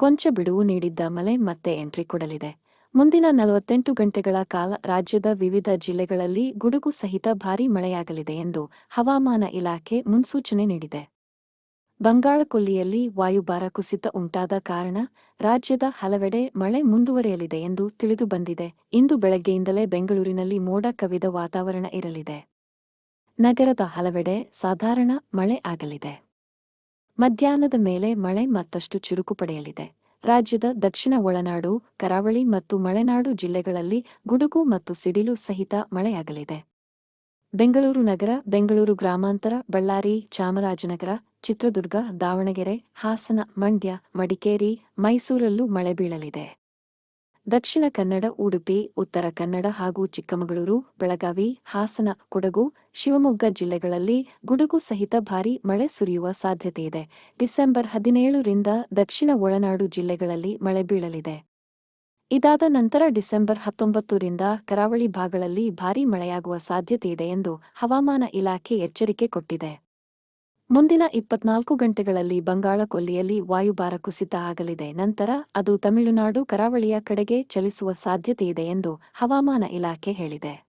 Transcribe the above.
ಕೊಂಚ ಬಿಡುವು ನೀಡಿದ್ದ ಮಳೆ ಮತ್ತೆ ಎಂಟ್ರಿ ಕೊಡಲಿದೆ. ಮುಂದಿನ ನಲವತ್ತೆಂಟು ಗಂಟೆಗಳ ಕಾಲ ರಾಜ್ಯದ ವಿವಿಧ ಜಿಲ್ಲೆಗಳಲ್ಲಿ ಗುಡುಗು ಸಹಿತ ಭಾರಿ ಮಳೆಯಾಗಲಿದೆ ಎಂದು ಹವಾಮಾನ ಇಲಾಖೆ ಮುನ್ಸೂಚನೆ ನೀಡಿದೆ. ಬಂಗಾಳಕೊಲ್ಲಿಯಲ್ಲಿ ವಾಯುಭಾರ ಕುಸಿತ ಉಂಟಾದ ಕಾರಣ ರಾಜ್ಯದ ಹಲವೆಡೆ ಮಳೆ ಮುಂದುವರೆಯಲಿದೆ ಎಂದು ತಿಳಿದುಬಂದಿದೆ ಇಂದು ಬೆಳಗ್ಗೆಯಿಂದಲೇ ಬೆಂಗಳೂರಿನಲ್ಲಿ ಮೋಡ ಕವಿದ ವಾತಾವರಣ ಇರಲಿದೆ. ನಗರದ ಹಲವೆಡೆ ಸಾಧಾರಣ ಮಳೆ ಆಗಲಿದೆ. ಮಧ್ಯಾಹ್ನದ ಮೇಲೆ ಮಳೆ ಮತ್ತಷ್ಟು ಚುರುಕು ಪಡೆಯಲಿದೆ. ರಾಜ್ಯದ ದಕ್ಷಿಣ ಒಳನಾಡು, ಕರಾವಳಿ ಮತ್ತು ಮಲೆನಾಡು ಜಿಲ್ಲೆಗಳಲ್ಲಿ ಗುಡುಗು ಮತ್ತು ಸಿಡಿಲು ಸಹಿತ ಮಳೆಯಾಗಲಿದೆ. ಬೆಂಗಳೂರು ನಗರ, ಬೆಂಗಳೂರು ಗ್ರಾಮಾಂತರ, ಬಳ್ಳಾರಿ, ಚಾಮರಾಜನಗರ, ಚಿತ್ರದುರ್ಗ, ದಾವಣಗೆರೆ, ಹಾಸನ, ಮಂಡ್ಯ, ಮಡಿಕೇರಿ, ಮೈಸೂರಲ್ಲೂ ಮಳೆ ಬೀಳಲಿದೆ. ದಕ್ಷಿಣ ಕನ್ನಡ, ಉಡುಪಿ, ಉತ್ತರ ಕನ್ನಡ ಹಾಗೂ ಚಿಕ್ಕಮಗಳೂರು, ಬೆಳಗಾವಿ, ಹಾಸನ, ಕೊಡಗು, ಶಿವಮೊಗ್ಗ ಜಿಲ್ಲೆಗಳಲ್ಲಿ ಗುಡುಗು ಸಹಿತ ಭಾರೀ ಮಳೆ ಸುರಿಯುವ ಸಾಧ್ಯತೆಯಿದೆ ಡಿಸೆಂಬರ್ ಹದಿನೇಳರಿಂದ ದಕ್ಷಿಣ ಒಳನಾಡು ಜಿಲ್ಲೆಗಳಲ್ಲಿ ಮಳೆ ಬೀಳಲಿದೆ. ಇದಾದ ನಂತರ ಡಿಸೆಂಬರ್ ಹತ್ತೊಂಬತ್ತರಿಂದ ಕರಾವಳಿ ಭಾಗಗಳಲ್ಲಿ ಭಾರೀ ಮಳೆಯಾಗುವ ಸಾಧ್ಯತೆಯಿದೆ ಎಂದು ಹವಾಮಾನ ಇಲಾಖೆ ಎಚ್ಚರಿಕೆ ಕೊಟ್ಟಿದೆ. ಮುಂದಿನ ಇಪ್ಪತ್ನಾಲ್ಕು ಗಂಟೆಗಳಲ್ಲಿ ಬಂಗಾಳ ಕೊಲ್ಲಿಯಲ್ಲಿ ವಾಯುಭಾರ ಕುಸಿತ ಆಗಲಿದೆ. ನಂತರ ಅದು ತಮಿಳುನಾಡು ಕರಾವಳಿಯ ಕಡೆಗೆ ಚಲಿಸುವ ಸಾಧ್ಯತೆಯಿದೆ ಎಂದು ಹವಾಮಾನ ಇಲಾಖೆ ಹೇಳಿದೆ.